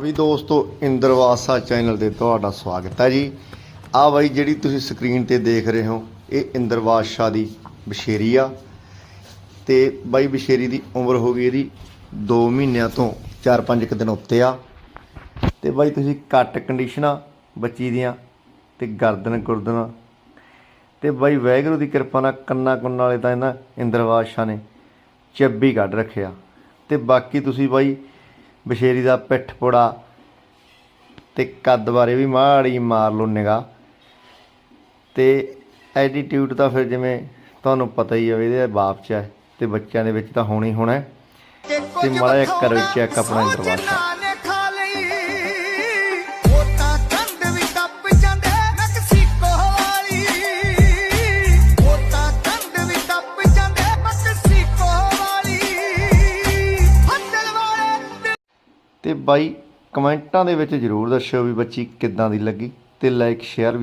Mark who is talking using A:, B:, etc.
A: ਵੀ ਦੋਸਤੋ ਇੰਦਰਵਾਸਾ ਚੈਨਲ ਤੇ ਤੁਹਾਡਾ ਸਵਾਗਤ ਹੈ ਜੀ। ਆ ਬਾਈ, ਜਿਹੜੀ ਤੁਸੀਂ ਸਕਰੀਨ ਤੇ ਦੇਖ ਰਹੇ ਹੋ, ਇਹ ਇੰਦਰਵਾਸਾ ਦੀ ਬਸ਼ੇਰੀ ਆ। ਤੇ ਬਾਈ, ਬਸ਼ੇਰੀ ਦੀ ਉਮਰ ਹੋ ਗਈ ਇਹਦੀ 2 ਮਹੀਨਿਆਂ ਤੋਂ 4-5 ਕੁ ਦਿਨ ਉੱਤੇ ਆ। ਤੇ ਬਾਈ, ਤੁਸੀਂ ਕੱਟ ਕੰਡੀਸ਼ਨਾਂ ਬੱਚੀ ਦੀਆਂ, ਤੇ ਗਰਦਨ ਗੁਰਦਨ ਤੇ ਬਾਈ ਵੈਗਰੂ ਦੀ ਕਿਰਪਾ ਨਾਲ ਕੰਨਾ ਕੁੰਨ ਵਾਲੇ ਤਾਂ ਇਹਨਾਂ ਇੰਦਰਵਾਸਾ ਨੇ ਚੱਬੀ ਕੱਢ ਰੱਖਿਆ। ਤੇ ਬਾਕੀ ਤੁਸੀਂ ਬਾਈ ਬਸ਼ੇਰੀ ਦਾ ਪਿੱਠ ਪੋੜਾ ਤੇ ਕੱਦ ਬਾਰੇ ਵੀ ਮਾੜੀ ਮਾਰ ਲਓ ਨਿਗਾ ਤੇ ਐਟੀਟਿਊਡ ਤਾਂ ਫਿਰ ਜਿਵੇਂ ਤੁਹਾਨੂੰ ਪਤਾ ਹੀ ਹੈ ਇਹਦੇ ਬਾਪ ਚ ਹੈ ਤੇ ਬੱਚਿਆਂ ਦੇ ਵਿੱਚ ਤਾਂ ਹੋਣੀ ਹੋਣਾ ਹੈ।
B: ਤੇ
A: ਮਾੜਾ ਜਿਹਾ ਕਰੋ check ਆਪਣਾ ਇੰਦਰਵਾਸਾ। ਅਤੇ ਬਾਈ ਕਮੈਂਟਾਂ ਦੇ ਵਿੱਚ ਜਰੂਰ ਦੱਸਿਓ ਵੀ ਬੱਚੀ ਕਿੱਦਾਂ ਦੀ ਲੱਗੀ ਅਤੇ ਲਾਈਕ, ਸ਼ੇਅਰ ਵੀ